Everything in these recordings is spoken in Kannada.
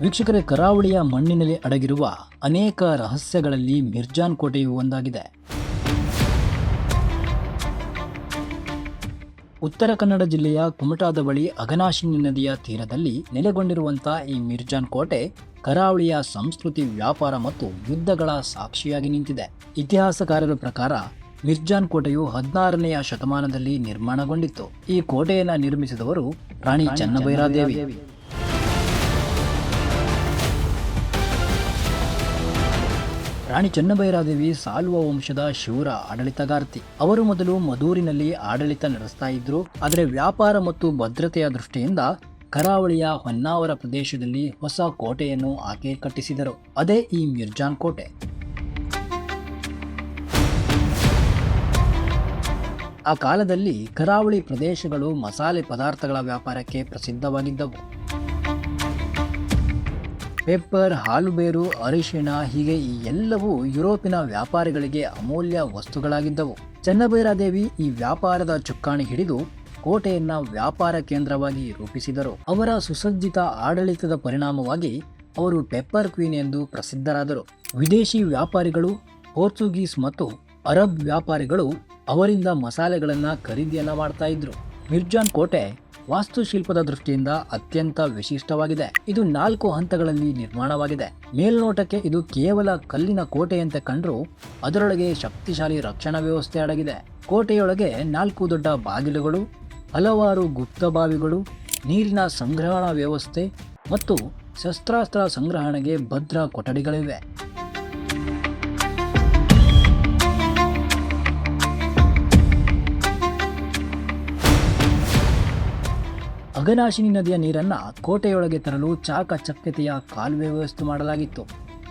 ವೀಕ್ಷಕರೇ ಕರಾವಳಿಯ ಮಣ್ಣಿನಲ್ಲಿ ಅಡಗಿರುವ ಅನೇಕ ರಹಸ್ಯಗಳಲ್ಲಿ ಮಿರ್ಜಾನ್ ಕೋಟೆಯು ಒಂದಾಗಿದೆ. ಉತ್ತರ ಕನ್ನಡ ಜಿಲ್ಲೆಯ ಕುಮಟಾದ ಬಳಿ ಅಘನಾಶಿನಿ ನದಿಯ ತೀರದಲ್ಲಿ ನೆಲೆಗೊಂಡಿರುವಂತಹ ಈ ಮಿರ್ಜಾನ್ ಕೋಟೆ ಕರಾವಳಿಯ ಸಂಸ್ಕೃತಿ ವ್ಯಾಪಾರ ಮತ್ತು ಯುದ್ಧಗಳ ಸಾಕ್ಷಿಯಾಗಿ ನಿಂತಿದೆ. ಇತಿಹಾಸಕಾರರ ಪ್ರಕಾರ ಮಿರ್ಜಾನ್ ಕೋಟೆಯು ಹದಿನಾರನೆಯ ಶತಮಾನದಲ್ಲಿ ನಿರ್ಮಾಣಗೊಂಡಿತ್ತು. ಈ ಕೋಟೆಯನ್ನು ನಿರ್ಮಿಸಿದವರು ರಾಣಿ ಚನ್ನಭೈರಾದೇವಿ. ರಾಣಿ ಚೆನ್ನಭೈರಾದೇವಿ ಸಾಲ್ವ ವಂಶದ ಶಿವರ ಆಡಳಿತಗಾರ್ತಿ. ಅವರು ಮೊದಲು ಮದೂರಿನಲ್ಲಿ ಆಡಳಿತ ನಡೆಸ್ತಾ ಇದ್ರು. ಆದರೆ ವ್ಯಾಪಾರ ಮತ್ತು ಭದ್ರತೆಯ ದೃಷ್ಟಿಯಿಂದ ಕರಾವಳಿಯ ಹೊನ್ನಾವರ ಪ್ರದೇಶದಲ್ಲಿ ಹೊಸ ಕೋಟೆಯನ್ನು ಆಕೆ ಕಟ್ಟಿಸಿದರು. ಅದೇ ಈ ಮಿರ್ಜಾನ್ ಕೋಟೆ. ಆ ಕಾಲದಲ್ಲಿ ಕರಾವಳಿ ಪ್ರದೇಶಗಳು ಮಸಾಲೆ ಪದಾರ್ಥಗಳ ವ್ಯಾಪಾರಕ್ಕೆ ಪ್ರಸಿದ್ಧವಾಗಿದ್ದವು. ಪೆಪ್ಪರ್ ಹಾಲುಬೇರು, ಅರಿಶಿಣ ಹೀಗೆ ಈ ಎಲ್ಲವೂ ಯುರೋಪಿನ ವ್ಯಾಪಾರಿಗಳಿಗೆ ಅಮೂಲ್ಯ ವಸ್ತುಗಳಾಗಿದ್ದವು. ಚನ್ನಭೈರಾದೇವಿ ಈ ವ್ಯಾಪಾರದ ಚುಕ್ಕಾಣಿ ಹಿಡಿದು ಕೋಟೆಯನ್ನ ವ್ಯಾಪಾರ ಕೇಂದ್ರವಾಗಿ ರೂಪಿಸಿದರು. ಅವರ ಸುಸಜ್ಜಿತ ಆಡಳಿತದ ಪರಿಣಾಮವಾಗಿ ಅವರು ಪೆಪ್ಪರ್ ಕ್ವೀನ್ ಎಂದು ಪ್ರಸಿದ್ಧರಾದರು. ವಿದೇಶಿ ವ್ಯಾಪಾರಿಗಳು, ಪೋರ್ಚುಗೀಸ್ ಮತ್ತು ಅರಬ್ ವ್ಯಾಪಾರಿಗಳು ಅವರಿಂದ ಮಸಾಲೆಗಳನ್ನು ಖರೀದಿಯನ್ನು ಮಾಡ್ತಾ ಇದ್ರು. ಮಿರ್ಜಾನ್ ಕೋಟೆ ವಾಸ್ತುಶಿಲ್ಪದ ದೃಷ್ಟಿಯಿಂದ ಅತ್ಯಂತ ವಿಶಿಷ್ಟವಾಗಿದೆ. ಇದು ನಾಲ್ಕು ಹಂತಗಳಲ್ಲಿ ನಿರ್ಮಾಣವಾಗಿದೆ. ಮೇಲ್ನೋಟಕ್ಕೆ ಇದು ಕೇವಲ ಕಲ್ಲಿನ ಕೋಟೆಯಂತೆ ಕಂಡರೂ ಅದರೊಳಗೆ ಶಕ್ತಿಶಾಲಿ ರಕ್ಷಣಾ ವ್ಯವಸ್ಥೆ ಅಡಗಿದೆ. ಕೋಟೆಯೊಳಗೆ ನಾಲ್ಕು ದೊಡ್ಡ ಬಾಗಿಲುಗಳು, ಹಲವಾರು ಗುಪ್ತ ಬಾವಿಗಳು, ನೀರಿನ ಸಂಗ್ರಹಣಾ ವ್ಯವಸ್ಥೆ ಮತ್ತು ಶಸ್ತ್ರಾಸ್ತ್ರ ಸಂಗ್ರಹಣೆಗೆ ಭದ್ರ ಕೊಠಡಿಗಳಿವೆ. ಅಘನಾಶಿನಿ ನದಿಯ ನೀರನ್ನು ಕೋಟೆಯೊಳಗೆ ತರಲು ಚಾಕಚಕ್ಯತೆಯ ಕಾಲುವೆ ವ್ಯವಸ್ಥೆ ಮಾಡಲಾಗಿತ್ತು.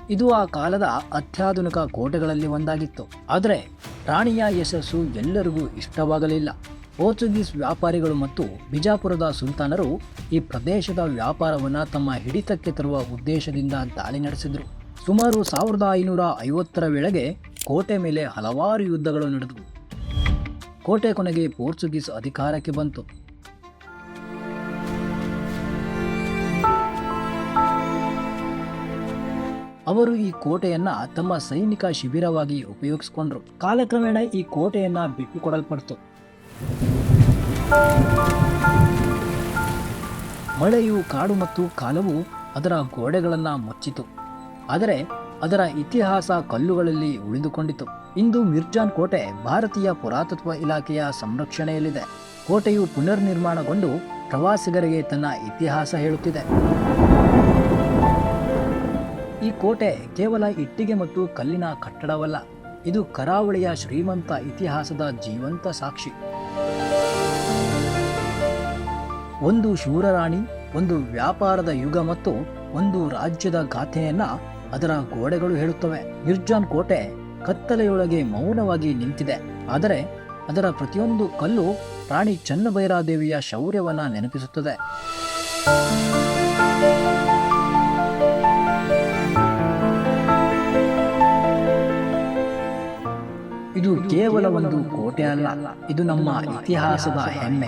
ಇದು ಆ ಕಾಲದ ಅತ್ಯಾಧುನಿಕ ಕೋಟೆಗಳಲ್ಲಿ ಒಂದಾಗಿತ್ತು. ಆದರೆ ರಾಣಿಯ ಯಶಸ್ಸು ಎಲ್ಲರಿಗೂ ಇಷ್ಟವಾಗಲಿಲ್ಲ. ಪೋರ್ಚುಗೀಸ್ ವ್ಯಾಪಾರಿಗಳು ಮತ್ತು ಬಿಜಾಪುರದ ಸುಲ್ತಾನರು ಈ ಪ್ರದೇಶದ ವ್ಯಾಪಾರವನ್ನು ತಮ್ಮ ಹಿಡಿತಕ್ಕೆ ತರುವ ಉದ್ದೇಶದಿಂದ ದಾಳಿ ನಡೆಸಿದರು. ಸುಮಾರು ಸಾವಿರದ ಐನೂರ ಐವತ್ತರ ವೇಳೆಗೆ ಕೋಟೆ ಮೇಲೆ ಹಲವಾರು ಯುದ್ಧಗಳು ನಡೆದವು. ಕೋಟೆ ಕೊನೆಗೆ ಪೋರ್ಚುಗೀಸ್ ಅಧಿಕಾರಕ್ಕೆ ಬಂತು. ಅವರು ಈ ಕೋಟೆಯನ್ನ ತಮ್ಮ ಸೈನಿಕ ಶಿಬಿರವಾಗಿ ಉಪಯೋಗಿಸಿಕೊಂಡ್ರು. ಕಾಲಕ್ರಮೇಣ ಈ ಕೋಟೆಯನ್ನ ಬಿಟ್ಟುಕೊಡಲ್ಪಡ್ತು. ಮಳೆಯು ಕಾಡು ಮತ್ತು ಕಾಲವು ಅದರ ಗೋಡೆಗಳನ್ನು ಮುಚ್ಚಿತು. ಆದರೆ ಅದರ ಇತಿಹಾಸ ಕಲ್ಲುಗಳಲ್ಲಿ ಉಳಿದುಕೊಂಡಿತು. ಇಂದು ಮಿರ್ಜಾನ್ ಕೋಟೆ ಭಾರತೀಯ ಪುರಾತತ್ವ ಇಲಾಖೆಯ ಸಂರಕ್ಷಣೆಯಲ್ಲಿದೆ. ಕೋಟೆಯು ಪುನರ್ನಿರ್ಮಾಣಗೊಂಡು ಪ್ರವಾಸಿಗರಿಗೆ ತನ್ನ ಇತಿಹಾಸ ಹೇಳುತ್ತಿದೆ. ಈ ಕೋಟೆ ಕೇವಲ ಇಟ್ಟಿಗೆ ಮತ್ತು ಕಲ್ಲಿನ ಕಟ್ಟಡವಲ್ಲ, ಇದು ಕರಾವಳಿಯ ಶ್ರೀಮಂತ ಇತಿಹಾಸದ ಜೀವಂತ ಸಾಕ್ಷಿ. ಒಂದು ಶೂರರಾಣಿ, ಒಂದು ವ್ಯಾಪಾರದ ಯುಗ ಮತ್ತು ಒಂದು ರಾಜ್ಯದ ಗಾಥೆಯನ್ನ ಅದರ ಗೋಡೆಗಳು ಹೇಳುತ್ತವೆ. ಮಿರ್ಜಾನ್ ಕೋಟೆ ಕತ್ತಲೆಯೊಳಗೆ ಮೌನವಾಗಿ ನಿಂತಿದೆ. ಆದರೆ ಅದರ ಪ್ರತಿಯೊಂದು ಕಲ್ಲು ರಾಣಿ ಚನ್ನಭೈರಾದೇವಿಯ ಶೌರ್ಯವನ್ನ ನೆನಪಿಸುತ್ತದೆ. ಕೇವಲ ಒಂದು ಕೋಟೆ ಅಲ್ಲ. ಇದು ನಮ್ಮ ಇತಿಹಾಸದ ಹೆಮ್ಮೆ.